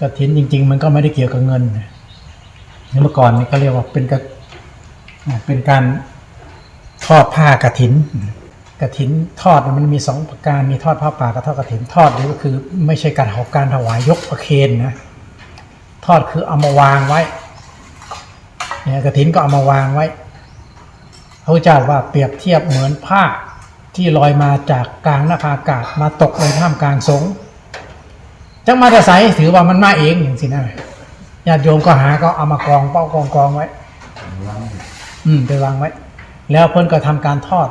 กระถินจริง ๆ มันก็ไม่ได้เกี่ยวกับเงินเมื่อก่อนนี่ก็เรียกว่าเป็นกระเป็นการทอดผ้ากระถินกระถินทอดมันมีสองประการมีทอดผ้าป่ากับทอดกระถินทอดนี่ก็คือ ไม่ใช่การขอการถวายยกประเคนนะทอดคือเอามาวางไว้เนี่ยกระถินก็เอามาวางไว้พระเจ้าว่าเปรียบเทียบเหมือนผ้าที่ลอยมาจากกลางนภาอากาศมาตกในท่ามกลางสงฆ์ จังมาจะใสถือว่ามันมาเองอย่างสินะญาติโยมก็หาก็เอามากองเป้ากองกองไว้ อืมไปวางไว้ แล้วเพิ่นก็ทำการทอด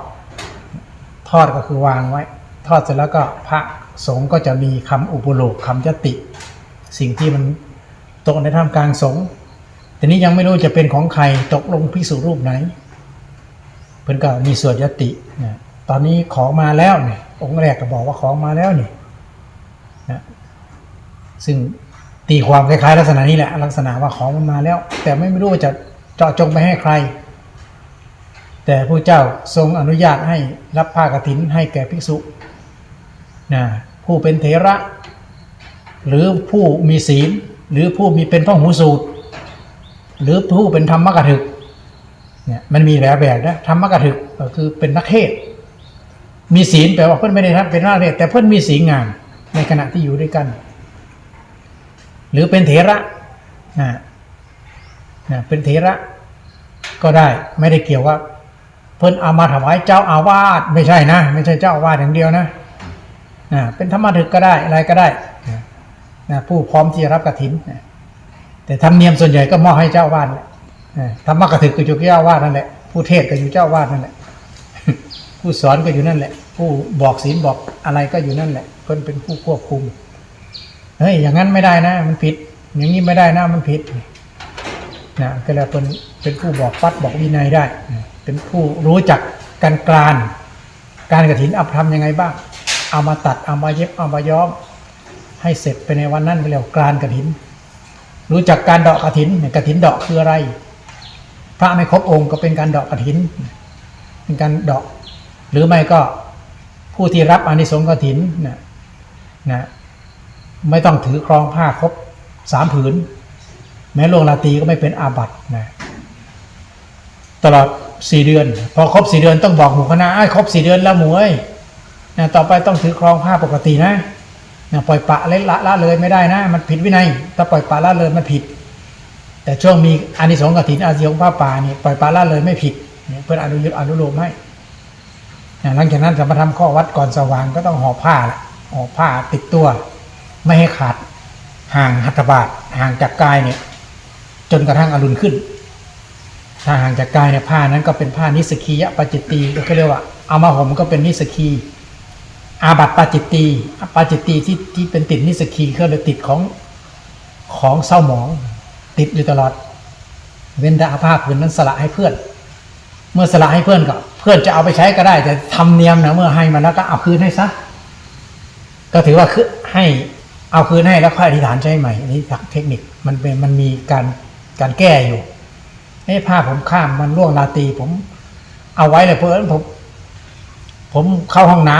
ทอดก็คือวางไว้ ทอดเสร็จแล้วก็พระสงฆ์ก็จะมีคำอุปโลกคำยติ สิ่งที่มันตกในท่ามกลางสงฆ์แต่นี้ยังไม่รู้จะเป็นของใครตกลงพิสูรูปไหน เพิ่นก็มีสวดยตินะตอนนี้ของมาแล้วเนี่ยองค์แรกก็บอกว่าของมาแล้วนี่ ซึ่งตีความคล้ายๆ ลักษณะนี้แหละลักษณะว่าของมันมาแล้ว แต่ไม่รู้ว่าจะเจาะจงไปให้ใคร แต่พระเจ้าทรงอนุญาตให้รับผ้ากฐินให้แก่ภิกษุนะผู้เป็นเถระ หรือผู้มีศีล หรือผู้มีเป็นพ่อหูสูตร หรือผู้เป็นธรรมกถึกเนี่ยมันมีแบบแบบนะธรรมกถึกก็คือเป็นนักเทศมีศีลแปลว่าเพื่อนไม่ได้ทำเป็นนักเทศแต่เพื่อนมีศีลงามในขณะที่อยู่ด้วยกัน หรือเป็นเถระนะนะเป็นเถระก็ได้ไม่ได้เกี่ยวว่า เพิ่นเอามาถวายเจ้าอาวาสไม่ใช่นะ ไม่ใช่เจ้าอาวาสอย่างเดียวนะนะเป็นธรรมถึกก็ได้อะไรก็ได้นะผู้พร้อมที่จะรับกฐินนะแต่ธรรมเนียมส่วนใหญ่ก็มอบให้เจ้าอาวาสแหละธรรมกฐินก็อยู่เจ้าอาวาสนั่นแหละ ผู้เทศก็อยู่เจ้าอาวาสนั่นแหละ ผู้สอนก็อยู่นั่นแหละ ผู้บอกศีลบอกอะไรก็อยู่นั่นแหละเพิ่นเป็นผู้ควบคุม เฮ้ยอย่างนั้นไม่ได้นะ มันผิด อย่างนี้ไม่ได้นะมันผิดนะก็เลยเป็นเป็นผู้บอกฟัดบอกวินัยได้ เป็นผู้รู้จักการกลาน การกระถินเอาทำยังไงบ้าง เอามาตัดเอามาเย็บเอามาย้อม ให้เสร็จไปในวันนั้นเรียกว่ากลานกระถิน รู้จักการดาะกระถินเนี่ยกระถินดาะคืออะไร พระไม่ครบองค์ก็เป็นการดาะกระถิน เป็นการดาะหรือไม่ก็ผู้ที่รับอานิสงส์กระถินนะนะ ไม่ต้องถือครองผ้าครบสามผืน แม้ลวงลาตรีก็ไม่เป็นอาบัตินะตลอดสี่เดือน พอครบสี่เดือนต้องบอกหมู่คณะไอ้ครบสี่เดือนแล้วหมู่เอ้ยนะต่อไปต้องถือครองผ้าปกตินะนะปล่อยปะเละละละเลยไม่ได้นะ มันผิดวินัย ถ้าปล่อยปะละเลยมันผิด แต่ช่วงมีอานิสงส์กฐินอานิสงส์ผ้าป่านี่ปล่อยปะละเลยไม่ผิดเนี่ยเพื่อนอนุยุอนุโลมให้นะหลังจากนั้นจะมาทำข้อวัดก่อนสว่างก็ต้องห่อผ้าละห่อผ้าติดตัว ไม่ให้ขาดห่างหัตถบาทห่างจากกายเนี่ย จนกระทั่งอรุณขึ้น ถ้าห่างจากกายเนี่ยผ้านั้นก็เป็นผ้านิสกียะปาจิตตีก็เรียกว่าเอามาห่มก็เป็นนิสกีอาบัตปาจิตตีปาจิตตีที่ที่เป็นติดนิสกีก็เลยติดของของเศร้าหมอง ติดอยู่ตลอด เว้นแต่อาผ้าผืนนั้นสละให้เพื่อน เมื่อสละให้เพื่อนก็ เพื่อนจะเอาไปใช้ก็ได้แต่ทำเนียมนะเมื่อให้มาแล้วก็เอาคืนให้ซะก็ถือว่าคือให้ เอาคืนให้แล้วค่อยอธิษฐานใช้ใหม่อันนี้เทคนิคมันเป็นมันมีการการแก้อยู่ไอ้ผ้าผมข้ามมันร่วงราตีผมเอาไว้เลยเพื่อนผม ผมเข้าห้องน้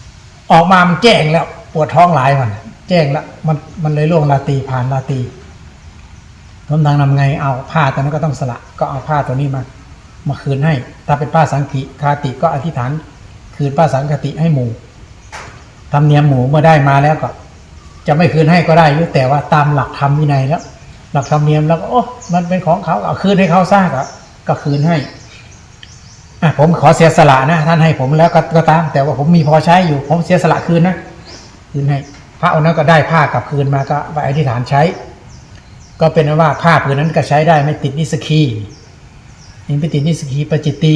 ำออกมามันแจ้งแล้ว ปวดท้องหลายวันแจ้งแล้วมันมันเลยร่วงราตีผ่านราตีผมทางนำไงเอาผ้าตัวนั้นก็ต้องสละ ก็เอาผ้าตัวนี้มา มาคืนให้ ถ้าเป็นผ้าสังขิคาติก็อธิษฐาน คืนผ้าสังคติให้หมู่ธรรมเนียมหมูเมื่อได้มาแล้วก็ จะไม่คืนให้ก็ได้ยู่แต่ว่าตามหลักธรรมวินัยแล้ว หลักธรรมเนียมแล้วโอ้มันเป็นของเขาเอาคืนให้เขาซะก็ก็คืนให้อะผมขอเสียสละนะท่านให้ผมแล้วก็ก็ตาม แต่ว่าผมมีพอใช้อยู่ ผมเสียสละคืนนะคืนให้พระองค์นั้นก็ได้ผ้ากลับคืนมาก็ไปอธิษฐานใช้ ก็เป็นว่าผ้าผืนนั้นก็ใช้ได้ไม่ติดนิสกีนี่ไม่ติดนิสกีปจิตตี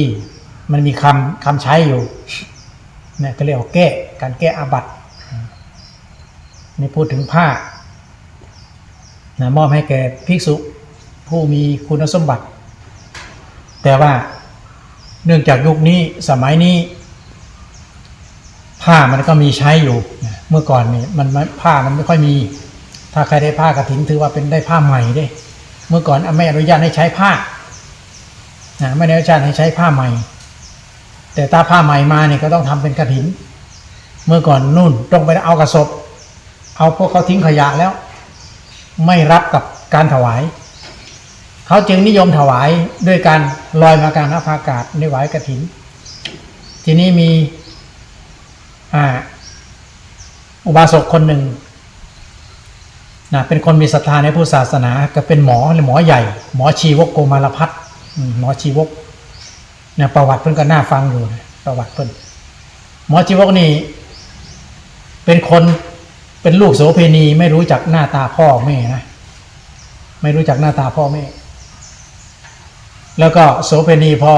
มันมีคำคำใช้อยู่เนี่ยก็เรียกว่าแก้การแก้อาบัติ นี่พูดถึงผ้านะมอบให้แก่ภิกษุผู้มีคุณสมบัติ แต่ว่าเนื่องจากยุคนี้สมัยนี้ ผ้ามันก็มีใช้อยู่เมื่อก่อนเนี่ยมันผ้ามันไม่ค่อยมี ถ้าใครได้ผ้ากฐินถือว่าเป็นได้ผ้าใหม่เด้เมื่อก่อนไม่อนุญาตให้ใช้ผ้านะไม่ได้อนุญาตให้ใช้ผ้าใหม่ แต่ถ้าผ้าใหม่มาเนี่ยก็ต้องทำเป็นกระถิน เมื่อก่อนนู่นต้องไปเอากระสอบ เอาพวกเขาทิ้งขยะแล้ว ไม่รับกับการถวาย เขาจึงนิยมถวายด้วยการลอยมากลางนภาอากาศในหวายกระถิน ทีนี้มีอุบาสกคนหนึ่งนะเป็นคนมีศรัทธาในพุทธศาสนา ก็เป็นหมอหมอใหญ่ หมอชีวกโกมารพัฒน์หมอชีวกนี่ยประวัติเพิ่นก็น่าฟังอยู่ประวัติเพิ่นหมอชีวกนี่เป็นคน เป็นลูกโสเพณีไม่รู้จักหน้าตาพ่อแม่นะไม่รู้จักหน้าตาพ่อแม่ แล้วก็โสเพณีพอ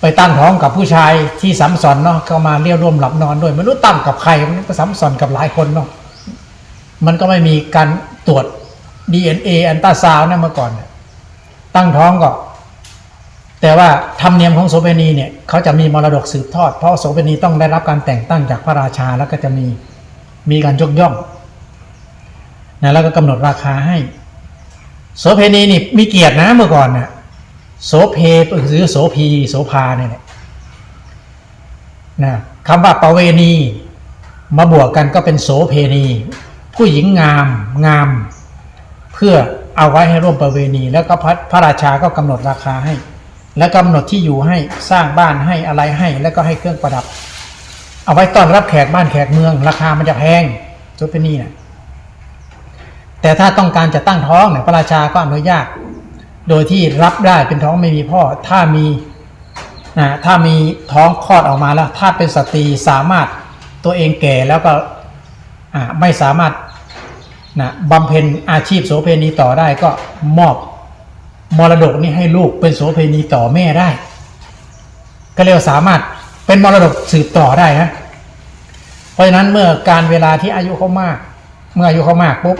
ไปตั้งท้องกับผู้ชายที่สัมสอนเนาะเข้ามาเรียกร่วมหลับนอนด้วยไม่รู้ตั้งกับใครมันก็สัมสอนกับหลายคนเนาะมันก็ไม่มีการตรวจ DNA อันตาซาวน์นะเมื่อก่อน ตั้งท้องก็แต่ว่าธรรมเนียมของโสเภณีเนี่ยเขาจะมีมรดกสืบทอด เพราะโสเภณีต้องได้รับการแต่งตั้งจากพระราชาแล้วก็จะมี มีการยกย่องนะแล้วก็กำหนดราคาให้ โสเภณีนี่มีเกียรตินะเมื่อก่อนน่ะโสเพหรือโสพีโสภาเนี่ยนะคำว่าประเวณีมาบวกกันก็เป็นโสเพณี ผู้หญิงงามงาม เพื่อเอาไว้ให้ร่วมประเวณี แล้วก็พระพระราชาก็กำหนดราคาให้ และกำหนดที่อยู่ให้สร้างบ้านให้อะไรให้ แล้วก็ให้เครื่องประดับ เอาไว้ต้อนรับแขกบ้านแขกเมือง ราคามันจะแพงโสเภณีนะแต่ถ้าต้องการจะตั้งท้องเนี่ยพระราชาก็อนุญาตโดยที่รับได้เป็นท้องไม่มีพ่อ ถ้ามีนะถ้ามีท้องคลอดออกมาแล้ว ถ้าเป็นสตรีสามารถตัวเองแก่แล้วก็ไม่สามารถนะบำเพ็ญอาชีพโสเภณีต่อได้ก็มอบมรดกนี้ให้ลูกเป็นโสเภณีต่อแม่ได้ ก็เรียกสามารถ เป็นมรดกสืบต่อได้นะเพราะฉะนั้นเมื่อการเวลาที่อายุเขามาก เมื่ออายุเขามากปุ๊บ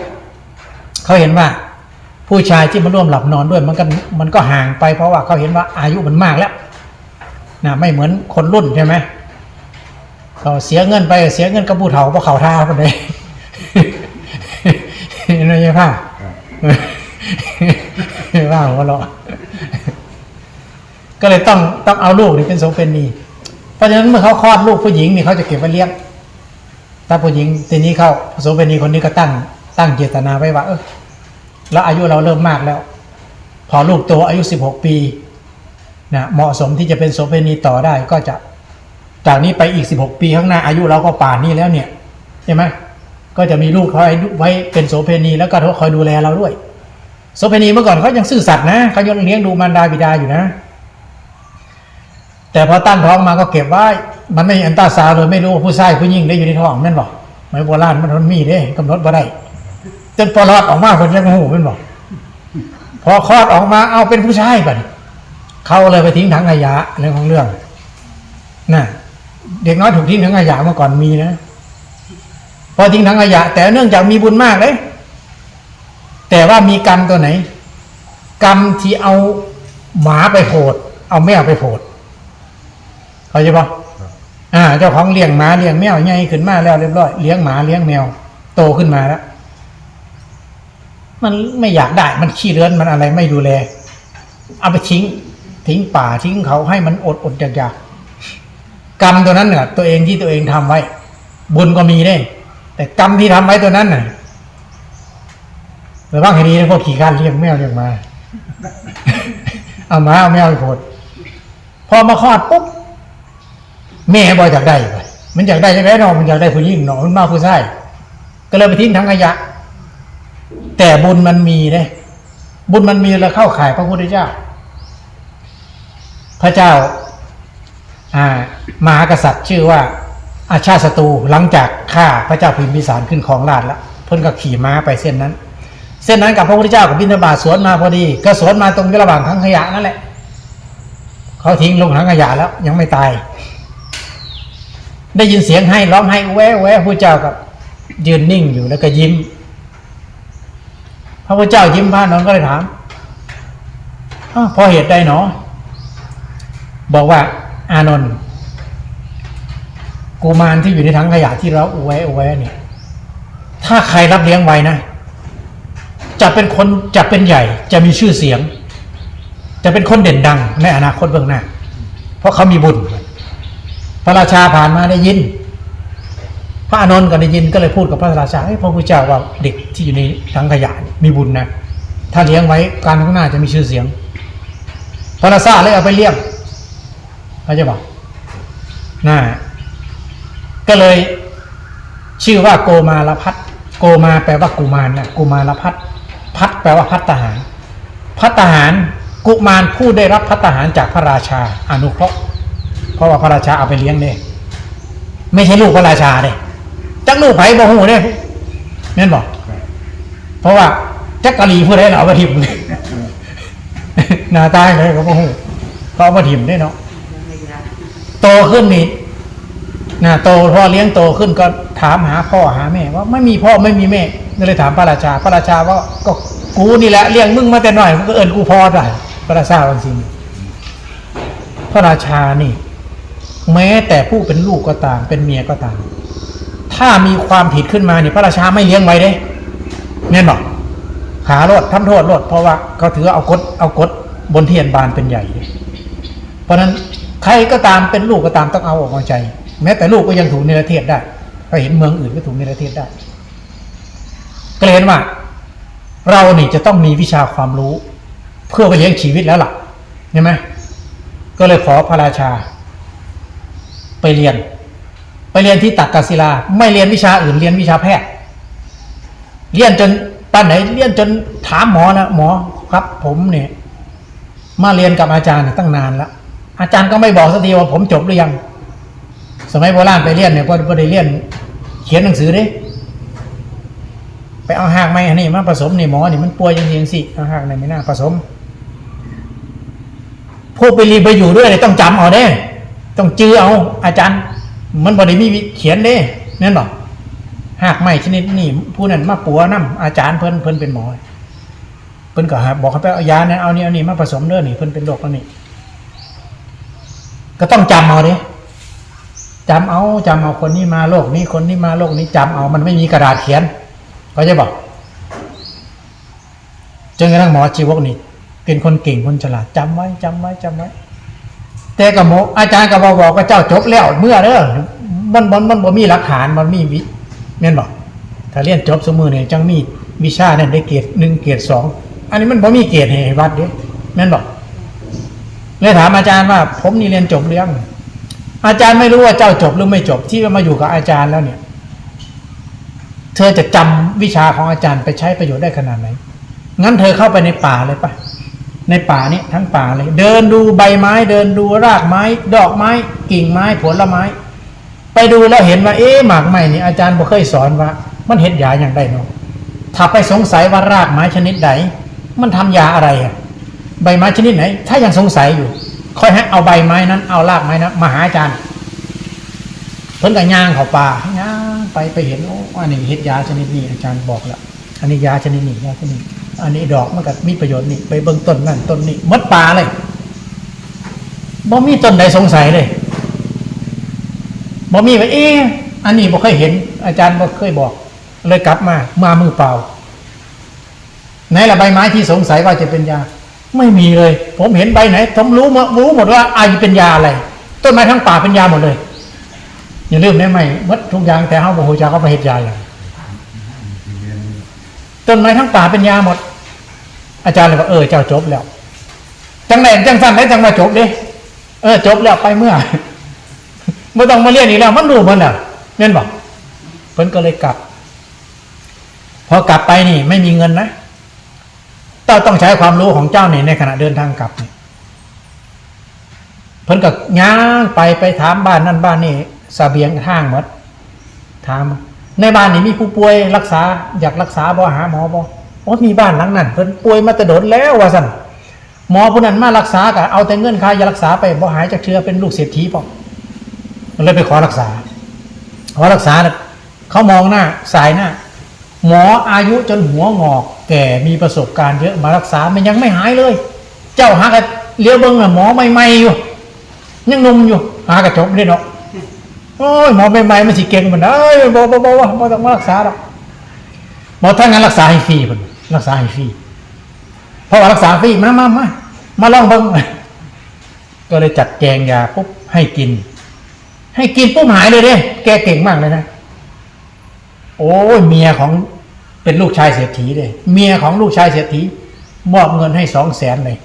เขาเห็นว่า ผู้ชายที่มาร่วมหลับนอนด้วย มันก็มันก็ห่างไปเพราะว่าเขาเห็นว่าอายุมันมากแล้วนะไม่เหมือนคนรุ่นใช่ไหมก็เสียเงินไปเสียเงินกับผู้เฒ่าเพราะเขาท่าคนใดนี่ใช่ป่ะว่าหัวเราะก็เลยต้องต้องเอาลูกนี่เป็นโสเภณี เพราะฉะนั้นเมื่อเขาคลอดลูกผู้หญิงนี่เขาจะเก็บไว้เลี้ยงถ้าผู้หญิงทีนี้เขาโสเภณีคนนี้ก็ตั้งตั้งเจตนาไว้ว่า เออแล้วอายุเราเริ่มมากแล้ว พอลูกโตอายุสิบหกปีนะเหมาะสมที่จะเป็นโสเภณีต่อได้ก็จะ จากนี้ไปอีกสิบหกปีข้างหน้าอายุเราก็ป่านนี้แล้วเนี่ยใช่ไหมก็จะมีลูกคอยไว้เป็นโสเภณีแล้วก็คอยดูแลเราด้วยโสเภณีเมื่อก่อนเขายังซื่อสัตย์นะเขายังเลี้ยงดูมารดาบิดาอยู่นะ แต่พอตั้งท้องมาก็เก็บไว้ มันไม่เอันตาซาวเลยไม่รู้ว่าผู้ชายผู้หญิงได้อยู่ในท้องแม่นบอกไม่โบราณมันมันมีเด้กำหนดบ่ได้จนพอรอดออกมาคนยังหูแม่นบอกพอคลอดออกมาเอาเป็นผู้ชายบัดเขาเลยไปทิ้งถังขยะเรื่องของเรื่องน่ะเด็กน้อยถูกทิ้งถังขยะมื่อก่อนมีนะพอทิ้งถังขยะ แต่เนื่องจากมีบุญมากเลยแต่ว่ามีกรรมตัวไหน กรรมที่เอาหมาไปโผดเอาแมวไปโผด เข้าใจปะอ่า เจ้าของเลี้ยงหมาเลี้ยงแมวใหญ่ขึ้นมาแล้วเรียบร้อยเลี้ยงหมาเลี้ยงแมว โตขึ้นมาแล้ว มันไม่อยากได้ มันขี้เรื้อนมันอะไรไม่ดูแล เอาไปทิ้ง ทิ้งป่าทิ้งเขาให้มันอดอดอยากอยากกรรมตัวนั้นเนี่ยตัวเองที่ตัวเองทำไว้ บุญก็มีได้ แต่กรรมที่ทำไว้ตัวนั้นน่ะระวังให้ดีนะพวกขี่ข้านเลี้ยงแมวเลี้ยงหมา เอาหมาเอาแมวไปโผดพอมาคลอดปุ๊บ แม่บ่อยอยากได้ไปมันอยากได้จะได้เนอะมันอยากได้ผู้หญิงเนอะมันมากผู้ชายก็เลยไปทิ้งทั้งขยะ แต่บุญมันมีเลยบุญมันมีแล้วเข้าข่ายพระพุทธเจ้า พระเจ้า อ่ามหากษัตริย์ชื่อว่า อาชาศัตรูหลังจากฆ่าพระเจ้าพิมพิสารขึ้นของราชแล้วเพิ่นก็ขี่ม้าไปเส้นนั้น เส้นนั้นกับพระพุทธเจ้ากับบิณฑบาตสวนมาพอดี ก็สวนมาตรงระหว่างทั้งขยะนั่นแหละเขาทิ้งลงถังขยะแล้ว ยังไม่ตาย ได้ยินเสียงให้ร้องให้แวะแวะพระเจ้ากับยืนนิ่งอยู่แล้วก็ยิ้ม พระพุทธเจ้ายิ้มพระนนท์ก็เลยถามอ้าวเพราะเหตุใดหนอ บอกว่า อานนท์กุมารที่อยู่ในถังขยะที่เราอุแวะอุแวะเนี่ย ถ้าใครรับเลี้ยงไว้นะ จะเป็นคนจะเป็นใหญ่ จะมีชื่อเสียง จะเป็นคนเด่นดังในอนาคตเบื้องหน้า เพราะเขามีบุญ พระราชาผ่านมาได้ยิน พระอานนท์ก็ได้ยินก็เลยพูดกับพระราชาให้พระพุทธเจ้าว่าเด็กที่อยู่ในถังขยะนี่มีบุญนะถ้าเลี้ยงไว้การข้างหน้าจะมีชื่อเสียง พระราชาเลยเอาไปเลี้ยงเขาจะบอกน่าก็เลยชื่อว่าโกมาลพัทโกมาแปลว่ากุมารนะกุมารพัทพัทแปลว่าพัตตาหารพัตตาหารกุมารผู้ได้รับพัตตาหารจากพระราชาอนุเคราะห์ เพราะว่าพระราชาเอาไปเลี้ยงเนี่ยไม่ใช่ลูกพระราชาเนี่ยจักลูกไผ่บ่หูเนี่ยนั่นบอกเพราะว่าจักกะลีผู้ใดเอามาทิมหน้าตายเลยก็บ่หูเขาเอามาทิมได้เนาะโตขึ้นนี่นะโตพ่อเลี้ยงโตขึ้นก็ถามหาพ่อหาแม่ ว่าไม่มีพ่อไม่มีแม่ก็เลยถามพระราชา พระราชาว่าก็กูนี่แหละเลี้ยงมึงมาแต่น้อยมึงก็เอิญกูพ่อได้พระราชาบางสิ่งพระราชานี่ แม้แต่ผู้เป็นลูกก็ตาม เป็นเมียก็ตาม ถ้ามีความผิดขึ้นมาเนี่ยพระราชาไม่เลี้ยงไว้เด้แน่นอนขาโลดทำโทษโลดเพราะว่าเขาถือเอากฎเอากฎบนเทียนบานเป็นใหญ่ เพราะฉะนั้นใครก็ตามเป็นลูกก็ตามต้องเอาออกมาใจ แม้แต่ลูกก็ยังถูกเนรเทศได้ก็เห็นเมืองอื่นก็ถูกเนรเทศได้เลยเห็นว่า เรานี่จะต้องมีวิชาความรู้ เพื่อไปเลี้ยงชีวิตแล้วล่ะเห็นไหมก็เลยขอพระราชา ไปเรียน ไปเรียนที่ตักกศิลา ไม่เรียนวิชาอื่นเรียนวิชาแพทย์ เรียนจนตอนไหนเรียนจนถามหมอนะหมอครับ ผมเนี่ยมาเรียนกับอาจารย์เนี่ยตั้งนานแล้วอาจารย์ก็ไม่บอกสักทีว่าผมจบหรือยัง สมัยโบราณไปเรียนเนี่ยก็ไม่ได้เรียน เขียนหนังสือเด้ไปเอาหากไม้อันนี้มาผสมนี่หมอนี่มันป่วยจริงๆสิเอาหากไหนไม่น่าผสมผู้ไปเรียนไปอยู่ด้วยเนี่ยต้องจำเอาเด้ ต้องจื้อเอาอาจารย์ มันบริมีเขียนเด้นั่นบอหากไม่ชนิดนี้ผู้นั้นมาปัวน้ำอาจารย์เพิ่นเพิ่นเป็นหมอเพิ่นก็บอกเขาไปเอายาเนี่ยเอานี่เอานี่มาผสมเด้อนี่เพิ่นเป็นโรคอันนี้ก็ต้องจำเอาเด้จำเอาจำเอาคนนี้มาโรคนี้คนนี้มาโรคนี้จำเอามันไม่มีกระดาษเขียนเขาจะบอกจนกระทั่งหมอชีวกนี่เป็นคนเก่งคนฉลาดจำไว้จำไว้จำไว้ แต่กับหมออาจารย์ก็บอกบอกกับเจ้าจบแล้วเมื่อเด้อมันมันมันบ่มีหลักฐานมันมีวิแม่นบอกถ้าเรียนจบสมือเนี่ยจังมีวิชาเนี่ยได้เกรดหนึ่งเกรดสองอันนี้มันบ่มีเกรดให้วัดเด้แม่นบอกเลยถามอาจารย์ว่า ผมนี่เรียนจบหรือยังอาจารย์ไม่รู้ว่าเจ้าจบหรือไม่จบที่มาอยู่กับอาจารย์แล้วเนี่ย เธอจะจำวิชาของอาจารย์ไปใช้ประโยชน์ได้ขนาดไหนงั้นเธอเข้าไปในป่าเลยปะ ในป่านี้ทั้งป่าเลย เดินดูใบไม้ เดินดูรากไม้ ดอกไม้ กิ่งไม้ผลไม้ ไปดูแล้วเห็นว่าเอ๊ะหมากไม้นี่อาจารย์บ่เคยสอนว่า มันเห็ดยาอย่างไรเนาะถ้าไปสงสัยว่ารากไม้ชนิดไหนมันทำยาอะไรอะใบไม้ชนิดไหน ถ้ายังสงสัยอยู่ ค่อยให้เอาใบไม้นั้น เอารากไม้นั้นมาหาอาจารย์เพิ่นกับย่างเขาป่าย่างไปไปเห็นโอ้อันนี้เห็ดยาชนิดนี้อาจารย์บอกแล้วอันนี้ยาชนิดนี้ยาชนิดนี้ อันนี้ดอกมันก็มีประโยชน์นี่ไปเบิ่งต้นนั่นต้นนี้มดป่าเลยบ่มีต้นใดสงสัยเลยบ่มีว่าเอ๊อันนี้บ่เคยเห็น อาจารย์บ่เคยบอก เลยกลับมา มามือเปล่าไหนละใบไม้ที่สงสัยว่าจะเป็นยา ไม่มีเลย ผมเห็นใบไหน ผมรู้หมดรู้หมดว่าอายุเป็นยาอะไรต้นไม้ทั้งป่าเป็นยาหมดเลย อย่าลืมได้ไหมมดทุกอย่างแต่เฮาบ่ฮู้จักเขาไปเฮ็ดยาอย่างต้นไม้ทั้งป่าเป็นยาหมด อาจารย์เลยว่าเออเจ้าจบแล้วจังไหนจังสั้นได้จังมาจบดิเออจบแล้วไปเมื่อไม่ต้องมาเรียนอีกแล้วมันรู้มันอะเน่นบอกเพิ่นก็เลยกลับ พอกลับไปนี่ ไม่มีเงินนะเจ้าต้องใช้ความรู้ของเจ้านี่ในขณะเดินทางกลับนี่เพิ่นก็ย่างไปไปถามบ้านนั่นบ้านนี่สเบียงทางหมดถาม ในบ้านนี่มีผู้ป่วยรักษา อยากรักษาบ่หาหมอบ่ โอ้มีบ้านหลังนั้นเพิ่นป่วยมาแต่โดนแล้วว่าซั่นหมอผู้นั้นมารักษาก็เอาแต่เงินค่ายารักษาไปบ่หายจากเชื้อเป็นลูกเศรษฐีป่เลยไปขอรักษา ขอรักษาเขามองหน้าสายหน้าหมออายุจนหัวงอก แก่มีประสบการณ์เยอะมารักษามันยังไม่หายเลย เจ้าหากะเลี้ยวเบิ้งน่ะหมอใหม่ๆอยู่ ยังนุ่มอยู่ หากระจบได้เนาะโอ้ยหมอใหม่ๆมันสิเก่งเหมือนเอ้ยบ่บ่บ่บ่บ่ต้องมารักษาหรอกหมอถ้างั้นรักษาให้ฟรีพุ่น รักษาให้ฟรีเพราะว่ารักษาฟรีมามามามาลองเบิ่งก็เลยจัดแจงยาปุ๊บให้กิน ให้กินปุ๊บหายเลยเด้แกเก่งมากเลยนะโอ้ยเมียของเป็นลูกชายเศรษฐีเลย เมียของลูกชายเศรษฐีมอบเงินให้สองแสนเลย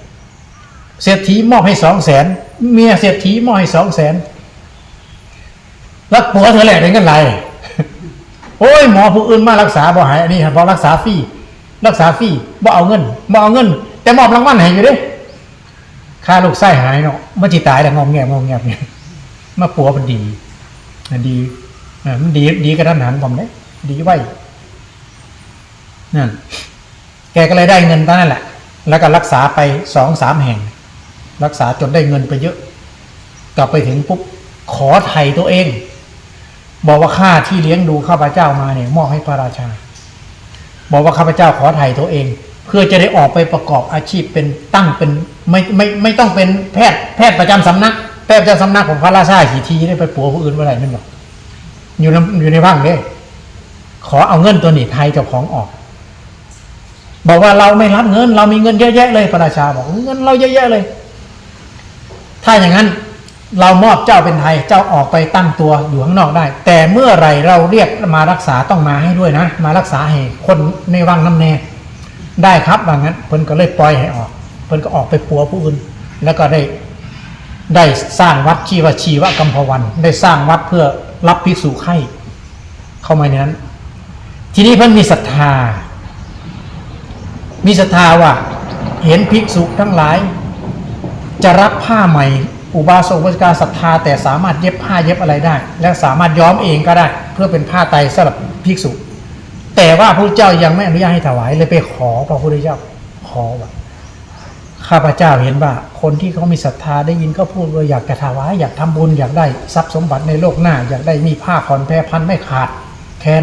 เศรษฐีมอบให้สองแสนเมียเศรษฐีมอบให้สองแสนรักผัวเธอแหละได้เงินไรโอ้ยหมอผู้อื่นมารักษาบ่หายอันนี้พอรักษาฟรี รักษาฟรีบ่เอาเงินบ่เอาเงิน แต่มอบรางวัลให้อยู่เด้ค่าลูกไส้หายเนาะมันจิตายแต่งอมแงมงอมแงมเนี่ยมาปัวมันดีมันดีอ่ามันดีดีกระทันหันผมเนี่ยดีไว้นั่นแกก็เลยได้เงินตอนนั้นแหละ แล้วก็รักษาไปสองสามแห่ง รักษาจนได้เงินไปเยอะ กลับไปถึงปุ๊บขอไถ่ตัวเอง บอกว่าข้าที่เลี้ยงดูข้าพเจ้ามาเนี่ยมอบให้พระราชา บอกว่าข้าพเจ้าขอไถ่ตัวเอง เพื่อจะได้ออกไปประกอบอาชีพเป็นตั้งเป็นไม่ไม่ไม่ต้องเป็นแพทย์แพทย์ประจำสำนักแพทย์ประจำสำนักของพระราชาขี่ทีได้ไปปัวผู้อื่นเมื่อไหร่นั่นหรอกอยู่ในอยู่ในว่างเนี่ยขอเอาเงินตัวนี้ไทยเจ้าของออก บอกว่าเราไม่รับเงิน เรามีเงินเยอะแยะเลยพระราชาบอกเงินเราเยอะแยะเลย ถ้าอย่างนั้น เรามอบเจ้าเป็นไทยเจ้าออกไปตั้งตัวอยู่ข้างนอกได้ แต่เมื่อไรเราเรียกมารักษาต้องมาให้ด้วยนะ มารักษาให้คนในวังน้ำแน่ได้ครับว่างั้นเพิ่นก็เลยปล่อยให้ออกเพิ่นก็ออกไปปัวผู้อื่น แล้วก็ได้ได้สร้างวัดชีวชีวกัมพวัน ได้สร้างวัดเพื่อรับภิกษุไข่เข้ามาในนั้น ทีนี้เพิ่นมีศรัทธา มีศรัทธาว่า เห็นภิกษุทั้งหลาย จะรับผ้าใหม่ อุบาสกอุบาสิกาศรัทธาแต่สามารถเย็บผ้าเย็บอะไรได้ และสามารถย้อมเองก็ได้ เพื่อเป็นผ้าไตรสำหรับภิกษุ แต่ว่าพระเจ้ายังไม่อนุญาตให้ถวายเลยไปขอพระพุทธเจ้าขอว่าข้าพเจ้าเห็นว่า คนที่เขามีศรัทธาได้ยินก็พูดว่าอยากจะถวายอยากทำบุญอยากได้ทรัพย์สมบัติในโลกหน้า อยากได้มีผ้าผ่อนแพรพันไม่ขาดแทน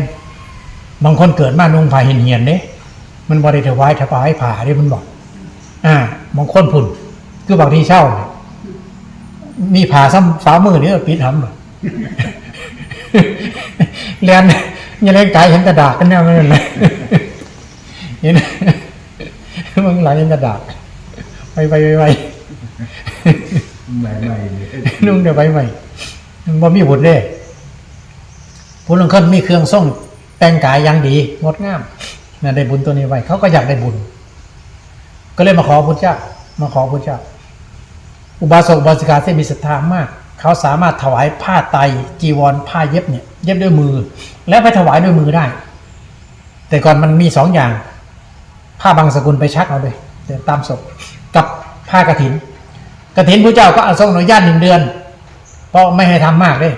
บางคนเกิดมานุ่งผ้าเหียนเหียนๆเนี่ยมันบริถวายถวายผ้าเนี่ยมันบอก อ่าบางคนพุ่น คือบางทีเช่าเนี่ย มีผ่าซ้ำฟ้ามือนี่ปิดทำเหรอเรียนอยังเล่นกายเห็นกระดาษกันแน่ไม่เป็นไรเห็นมึงหลังเห็นกระดาษไปไปไปไปใหม่ใหม่เลยนุ่งเดี๋ยวไปใหม่บ่มีบุญเด้ผู้ลงคนมีเครื่องส่งแต่งกายอยังดีงดงามน่ะได้บุญตัวนี้ไว้เขาก็อยากได้บุญ ก็เลยมาขอพุทธเจ้ามาขอพุทธเจ้า อุบาสกอุบาสิกาที่มีศรัทธามาก เขาสามารถถวายผ้าไตจีวรผ้าเย็บเนี่ยเย็บด้วยมือ และไปถวายด้วยมือได้ แต่ก่อนมันมีสองอย่าง ผ้าบางสกุลไปชักเอาเลยเดินตามศพกับผ้ากฐินกฐินพระเจ้าก็อทรงอนุญาตหนึ่งเดือน เพราะไม่ให้ทำมากเลย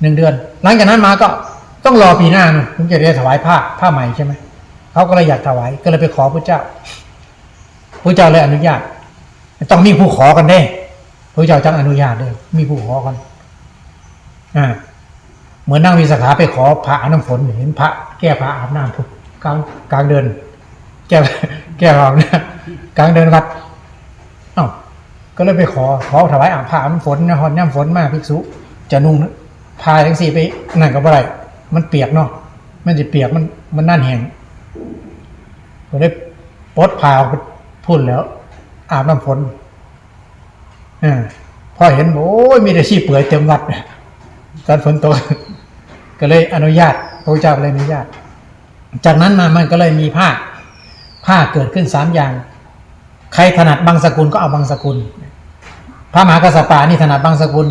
หนึ่งเดือน หลังจากนั้นมาก็ต้องรอปีหน้าถึงจะได้ถวายผ้าผ้าใหม่ใช่ไหมเขาก็เลยอยากถวายก็เลยไปขอพระเจ้าพระเจ้าเลยอนุญาต ต้องมีผู้ขอกันเด้พระเจ้าจังอนุญาตเด้อมีผู้ขอกันอ่าเหมือนนั่งวิสาขาไปขอพระน้ำฝนเห็นพระแก้พระอาบน้ำทุกกลางกลางเดิน แก้แก้อาบน้ำกลางเดินวัดเอ้าก็เลยไปขอขอถวายอาบผ้าน้ำฝนนะฮอนน้ำฝนมาภิกษุ จะนุ่งผ้าทั้งสี่ไปนั่นก็บ่ได้มันเปียกเนาะมันจะเปียกมันมันนั่นแห้งก็เลยปดผ้าออกไปพุ่นแล้ว อาบน้ำฝนอพอเห็นโอ้ยมีแต่ชีเปื่อยเต็มวัดตอนฝนตกก็เลยอนุญาตพระเจ้าเลยอนุญาต จากนั้นมามันก็เลยมีผ้าผ้าเกิดขึ้นสามอย่าง ใครถนัดบางสกุลก็เอาบางสกุล พระมหากษัตริย์ป่านี่ถนัดบางสกุล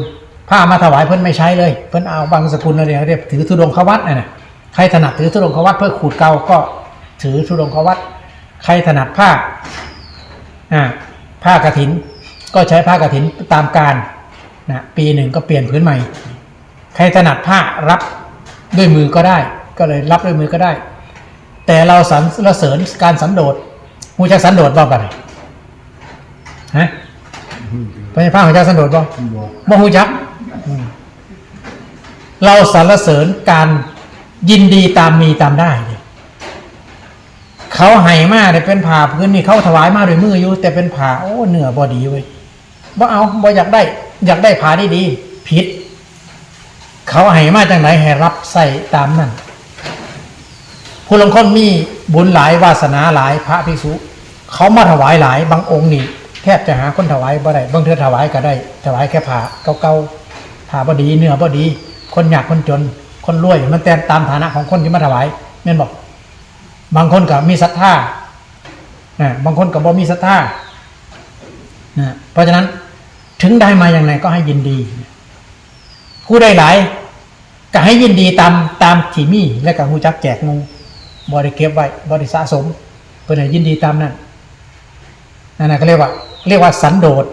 ผ้ามาถวายเพิ่นไม่ใช้เลย เพิ่นเอาบางสกุลอะไรเรียกถือธุดงควัตน่ะนะใครถนัดถือธุดงควัตเพื่อขูดเกาก็ถือธุดงควัตใครถนัดผ้าอ่า ผ้ากฐิน ก็ใช้ผ้ากฐินตามการนะปีหนึ่งก็เปลี่ยนพื้นใหม่ ใครถนัดผ้ารับด้วยมือก็ได้ ก็เลยรับด้วยมือก็ได้ แต่เราสรรเสริญการสันโดษหูจักสันโดษบ่บัดนี้ฮะพระเจ้าของเจ้าสันโดษบ่บอกบ่หูจักอืมเราสรรเสริญการยินดีตามมีตามได้ดิ เขาให้มาแต่เป็นผ่าพื้นนี่เขาถวายมาด้วยมืออยู่แต่เป็นผ่าโอ้เหนือบอดีเว้ยบ่เอาบ่อยากได้ อยากได้ผ่าดีดีผิด เขาให้มาจากไหนให้รับใส่ตามนั่นผู้ลงคนมีบุญหลายวาสนาหลายพระภิกษุเขามาถวายหลายบางองค์นี่แทบจะหาคนถวายบ่ได้บางเทือถวายก็ได้ ถวายแค่ผ่าเก่าๆผ่าบดีเนื้อบดี คนอยากคนจน คนรวยมันแต่ตามฐานะของคนที่มาถวายแม่นบอก บางคนก็มีศรัทธาบางคนก็บ่มีศรัทธาเพราะฉะนั้นถึงได้มาอย่างไรก็ให้ยินดี ผู้ได้หลาย ก็ให้ยินดีตามตามที่มีและก็หูจักแจกงูบริเก็บไว้บริสะสมเพื่อให้ยินดีตามนั้นนั่นนะก็เรียกว่า เรียกว่าสันโดษ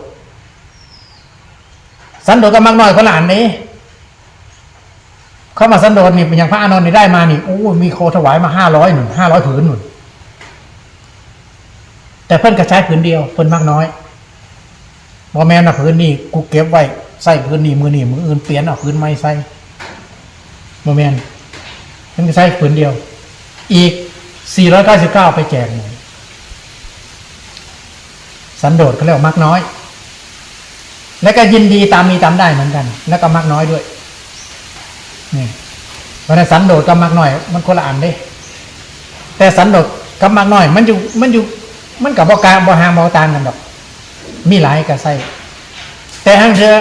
สันโดษก็มากน้อยคนละอันนี้ ข้ามาสันโดษนี่อย่างพระอานนท์นี่ได้มานี่โอ้มีโคถวายมาห้าร้อยหนุนห้าร้อยผืนหนุนแต่เพิ่นก็ใช้ผืนเดียวเพิ่นมากน้อยบอแม่นนะผืนนี่กูเก็บไว้ใส่ผืนนี่มือนี่มืออื่นเปลี่ยนเอาผืนไม่ใส่บอแมนเพิ่นก็ใช้ผืนเดียว อีกสี่ร้อยเก้าสิบเก้าไปแจกหมดสันโดษเขาเรียกมากน้อย และก็ยินดีตามมีตามได้เหมือนกัน แล้วก็มากน้อยด้วย นี่เพราะนั้นสันโดษกับมักน้อย มันคนละอันเด้ แต่สันโดษกับมักน้อย มันอยู่มันอยู่มันกับบอการบอหางบอตางกันดอก มีหลายกระใส่แต่ทางเธอ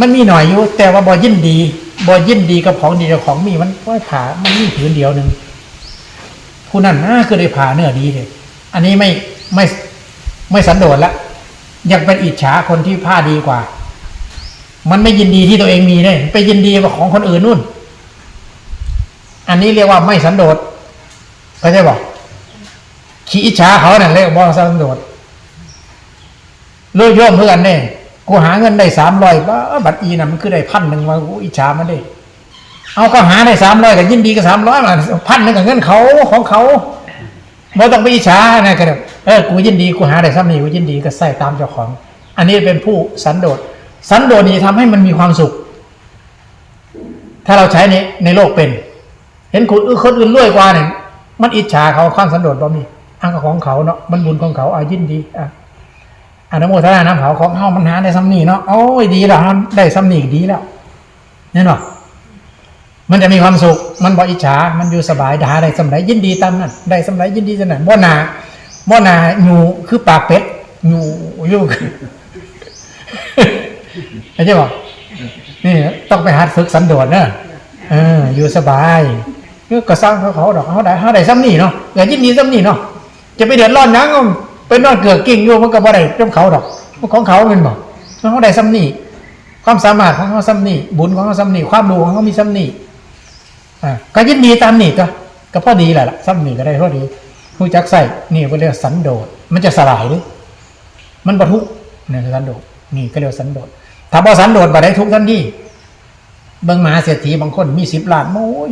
มันมีหน่อยอยู่ แต่ว่าบอยินดีบอยินดีกับของดีกับของมีมันว่าผ่ามันมีผืนเดียวหนึ่งผู้นั้นน่าคือได้ผ่าเนื้อดีเลยอันนี้ไม่ไม่ไม่สันโดษละยังเป็นอิจฉาคนที่ผ้าดีกว่า มันไม่ยินดีที่ตัวเองมีเนี่ยไปยินดีกับของคนอื่นนู่น อันนี้เรียกว่าไม่สันโดษเข้าใจบอกขี้อิจฉาเขาเนี่ยเรียกว่าสันโดษเลื่ยย่อมเพื่อนเนี่ยกูหาเงินได้สามร้อยบัตรอีน่ะมันคือได้พันหนึ่งมากูอิจฉามันได้ เอาก็หาได้สามร้อยก็ยินดีกับสามร้อยมาพันหนึ่งกับเงินเขาของเขาไม่ต้องไปอิจฉานะกันเออกูยินดีกูหาได้ซ้ำนี่กูยินดีก็ใส่ตามเจ้าของ อันนี้เป็นผู้สันโดษสันโดษนี่ทำให้มันมีความสุข ถ้าเราใช้ในในโลกเป็น เห็นคนอื่นคนอื่นรวยกว่าเนี่ยมันอิจฉาเขาความสันโดษบ่มีอ้างของเขาเนาะมันบุญของเขาอายินดีอะอนุโมทนาน้ำเขาของเฮามันหาได้ซ้ำนี่เนาะโอ้ยดีแล้วได้ซ้ำนี่ดีแล้วเนี่ยเนาะมันจะมีความสุข มันบ่อิจฉา มันอยู่สบายด่าได้สำไรยินดีตามนั้นได้สำไรยินดีจังนั้นบ่นาบ่นาอยู่คือปากเป็ดอยู่อยู่เข้าใจบ่นี่ต้องไปหัดฝึกสันโดษเนอะเอออยู่สบาย ก็สร้างเขาเขาดอกเขาได้เขาได้ซ้ำนี่เนาะอย่ายินดีซ้ำนี่เนาะจะไปเดือดร้อนยังไปนอนเกือกกิ่งอยู่มันก็บ่ได้เรื่องเขาดอกมันของเขาเป็นบ่เขาได้ซ้ำนี่ความสามารถของเขาซ้ำนี่บุญของเขาซ้ำนี่ความรู้ของเขามีซ้ำนี่อ่าก็ยินดีตามนี่ก็ก็พอดีแหละซ้ำนี่ก็ได้พอดีผู้จักใส่นี่ก็เรียกสันโดษมันจะสลายหรือมันบรรทุกเนี่ยสันโดษนี่ก็เรียกสันโดษถ้าบ่สันโดษบ่ได้ทุกทันทีเบิ่งมหาเศรษฐีบางคนมีสิบล้านโอ้ย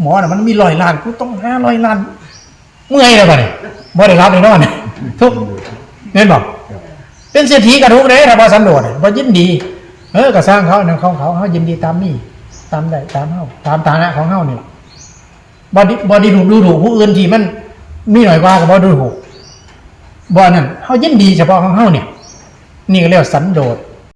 หมอน่ะมันมีร้อยล้านกูต้องห้าร้อยล้าน เมื่อยเลยป่เนี่ยบ่ได้รับเลยนอนทุกเงินบอกเป็นเศรษฐีกระทุกเลยถ้าบ่สันโดษบ่ยินดี เออก็สร้างเขาเนี่ยของเขาเขายินดีตามนี่ตามได้ตามเฮาตามฐานะของเฮาเนี่ล่ะบ่ดิบ่ดีดูดูถูกผู้อื่นที่มันมีหน่อยว่าก็บ่ดูถูกบ่นั่นเฮายินดีเฉพาะของเฮาเนี่ย นี่ก็เรียกว่าสันโดษ